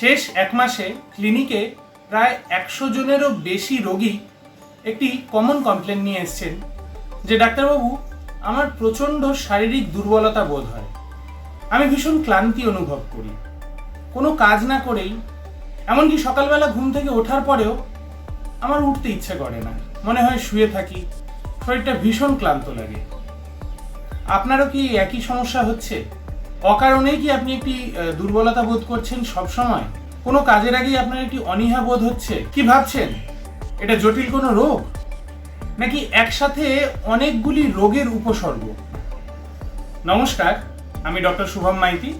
শেষ এক মাসে ক্লিনিকে প্রায় একশো জনেরও বেশি রোগী একটি কমন কমপ্লেন নিয়ে এসছেন, যে ডাক্তারবাবু, আমার প্রচণ্ড শারীরিক দুর্বলতা বোধ হয়। আমি ভীষণ ক্লান্তি অনুভব করি। কোনো কাজ না করেই, এমনকি সকালবেলা ঘুম থেকে ওঠার পরেও আমার উঠতে ইচ্ছে করে না। মনে হয় শুয়ে থাকি, শরীরটা ভীষণ ক্লান্ত লাগে। আপনারও কি একই সমস্যা হচ্ছে? অকারণেই কি আপনি একটি দুর্বলতা বোধ করছেন সব সময় কোনো কাজের আগেই আপনার একটি অনীহা বোধ হচ্ছে? কি ভাবছেন? এটা জটিল কোনো রোগ? নাকি একসাথে অনেকগুলি রোগের উপসর্গ? নমস্কার, আমি ডক্টর শুভম মাইতি।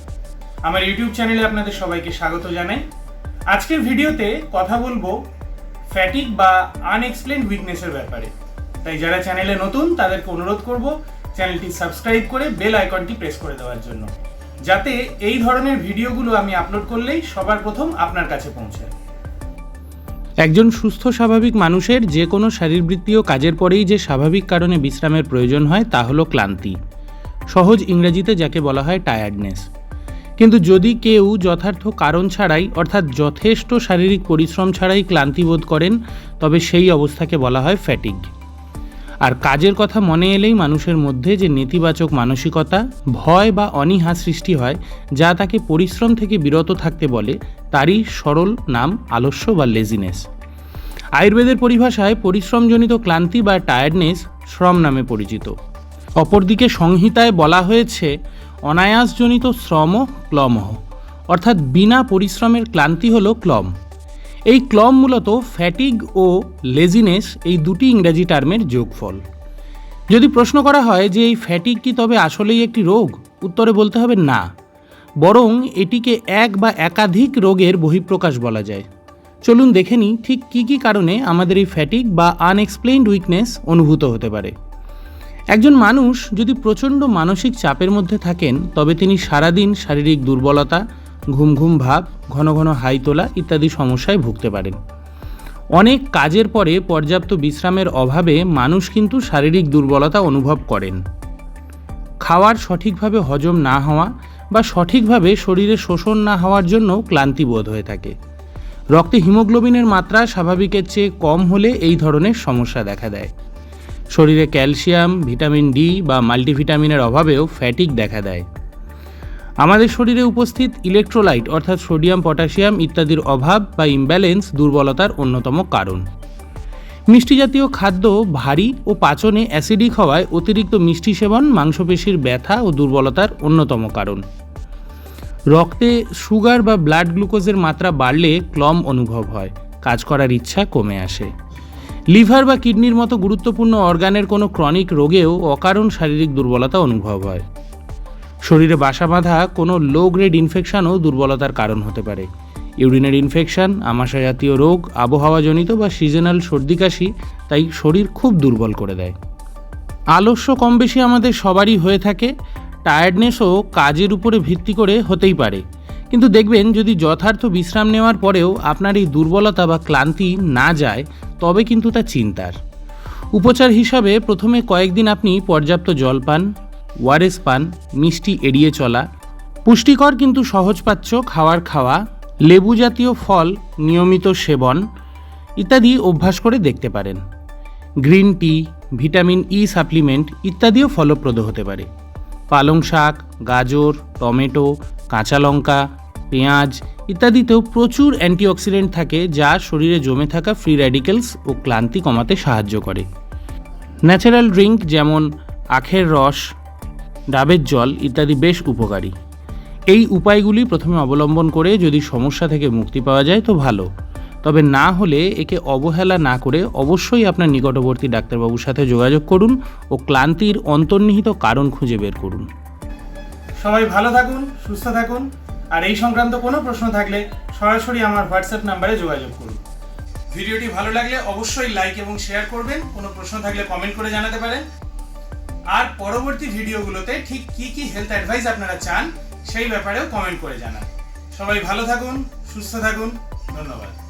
আমার ইউটিউব চ্যানেলে আপনাদের সবাইকে স্বাগত জানাই। আজকের ভিডিওতে কথা বলব ফ্যাটিক বা আনএক্সপ্লেন উইকনেসের ব্যাপারে। তাই যারা চ্যানেলে নতুন, তাদেরকে অনুরোধ করব চ্যানেলটি সাবস্ক্রাইব করে বেল আইকনটি প্রেস করে দেওয়ার জন্য। যাতে এই ধরনের ভিডিওগুলো আমি আপলোড করলেই সবার প্রথম আপনার কাছে পৌঁছায়। একজন সুস্থ, স্বাভাবিক মানুষের যে কোনো শারীরবৃত্তীয় কাজের পরেই যে স্বাভাবিক কারণে বিশ্রামের প্রয়োজন হয় তা হলো ক্লান্তি। সহজ ইংরেজিতে যাকে বলা হয় টায়ার্ডনেস কিন্তু যদি কেউ যথার্থ কারণ ছাড়াই, অর্থাৎ যথেষ্ট শারীরিক পরিশ্রম ছাড়াই ক্লান্তি বোধ করেন, তবে সেই অবস্থাকে বলা হয় ফ্যাটিগ আর কাজের কথা মনে এলেই মানুষের মধ্যে যে নেতিবাচক মানসিকতা, ভয় বা অনীহা সৃষ্টি হয়, যা তাকে পরিশ্রম থেকে বিরত থাকতে বলে, তারই সরল নাম আলস্য বা লেজিনেস আয়ুর্বেদের পরিভাষায় পরিশ্রমজনিত ক্লান্তি বা টায়ার্ডনেস শ্রম নামে পরিচিত। অপরদিকে সংহিতায় বলা হয়েছে, অনায়াসজনিত শ্রম ক্লমহ। অর্থাৎ বিনা পরিশ্রমের ক্লান্তি হল ক্লম। এই ক্লম মূলত ফ্যাটিগ ও লেজিনেস এই দুটি ইংরাজি টার্মের যোগফল। যদি প্রশ্ন করা হয় যে এই ফ্যাটিগ কি তবে আসলেই একটি রোগ? উত্তরে বলতে হবে না। বরং এটিকে এক বা একাধিক রোগের বহিঃপ্রকাশ বলা যায়। চলুন দেখে নিই ঠিক কী কী কারণে আমাদের এই ফ্যাটিক বা আনএক্সপ্লেইনড উইকনেস অনুভূত হতে পারে। একজন মানুষ যদি প্রচণ্ড মানসিক চাপের মধ্যে থাকেন, তবে তিনি সারাদিন শারীরিক দুর্বলতা ঘুম ঘুম ভাব, ঘন ঘন হাই তোলা ইত্যাদি সমস্যায় ভুগতে পারেন। অনেক কাজের পরে পর্যাপ্ত বিশ্রামের অভাবে মানুষ কিন্তু শারীরিক দুর্বলতা অনুভব করেন। খাওয়ার সঠিকভাবে হজম না হওয়া বা সঠিকভাবে শরীরে শোষণ না হওয়ার জন্য ক্লান্তি বোধ হয়ে থাকে। রক্তে হিমোগ্লোবিনের মাত্রা স্বাভাবিকের চেয়ে কম হলে এই ধরনের সমস্যা দেখা দেয়। শরীরে ক্যালসিয়াম, ভিটামিন ডি বা মাল্টিভিটামিনের অভাবেও ফ্যাটিক দেখা দেয়। আমাদের শরীরে উপস্থিত ইলেকট্রোলাইট অর্থাৎ সোডিয়াম পটাশিয়াম ইত্যাদির অভাব বা ইমব্যালেন্স দুর্বলতার অন্যতম কারণ। মিষ্টি জাতীয় খাদ্য ভারী ও পাচনে অ্যাসিডিক হওয়ায় অতিরিক্ত মিষ্টি সেবন, মাংসপেশির ব্যথা ও দুর্বলতার অন্যতম কারণ। রক্তে সুগার বা ব্লাড গ্লুকোজের মাত্রা বাড়লে ক্লম অনুভব হয়, কাজ করার ইচ্ছা কমে আসে। লিভার বা কিডনির মতো গুরুত্বপূর্ণ অর্গানের কোনো ক্রনিক রোগেও অকারণ শারীরিক দুর্বলতা অনুভব হয়। শরীরে বাসা বাঁধা কোনো লো গ্রেড ইনফেকশনও দুর্বলতার কারণ হতে পারে। ইউরিনের ইনফেকশন আমাশা জাতীয় রোগ, আবহাওয়াজনিত বা সিজনাল সর্দি কাশি, তাই শরীর খুব দুর্বল করে দেয়। আলস্য কম বেশি আমাদের সবারই হয়ে থাকে টায়ার্ডনেসও কাজের উপরে ভিত্তি করে হতেই পারে। কিন্তু দেখবেন, যদি যথার্থ বিশ্রাম নেওয়ার পরেও আপনার এই দুর্বলতা বা ক্লান্তি না যায়, তবে কিন্তু তা চিন্তার। উপচার হিসাবে প্রথমে কয়েকদিন আপনি পর্যাপ্ত জল পান ওয়ারেস পান, মিষ্টি এড়িয়ে চলা, পুষ্টিকর কিন্তু সহজপাচ্য খাওয়ার খাওয়া লেবু জাতীয় ফল, নিয়মিত সেবন ইত্যাদি অভ্যাস করে দেখতে পারেন। Green tea, vitamin E supplement ইত্যাদিও ফলপ্রদ হতে পারে। পালং শাক, গাজর, টমেটো, কাঁচা লঙ্কা, পেঁয়াজ ইত্যাদিতেও প্রচুর অ্যান্টিঅক্সিডেন্ট থাকে যা শরীরে জমে থাকা ফ্রি র্যাডিক্যালস ও ক্লান্তি কমাতে সাহায্য করে। ন্যাচারাল ড্রিঙ্ক যেমন আখের রস ডাবের জল ইত্যাদি বেশ উপকারী। এই উপায়গুলি প্রথমে অবলম্বন করে যদি সমস্যা থেকে মুক্তি পাওয়া যায় তো ভালো। তবে না হলে একে অবহেলা না করে অবশ্যই আপনার নিকটবর্তী ডাক্তারবাবুর সাথে যোগাযোগ করুন ও ক্লান্তির অন্তর্নিহিত কারণ খুঁজে বের করুন। সবাই ভালো থাকুন, সুস্থ থাকুন। আর এই সংক্রান্ত কোনো প্রশ্ন থাকলে সরাসরি আমার হোয়াটসঅ্যাপ নাম্বারে যোগাযোগ করুন। ভিডিওটি ভালো লাগলে অবশ্যই লাইক এবং শেয়ার করবেন। কোনো প্রশ্ন থাকলে কমেন্ট করে জানাতে পারেন। আর পরবর্তী ভিডিওগুলোতে ঠিক কি কি হেলথ অ্যাডভাইস আপনারা চান, সেই ব্যাপারেও কমেন্ট করে জানান। সবাই ভালো থাকুন, সুস্থ থাকুন, ধন্যবাদ।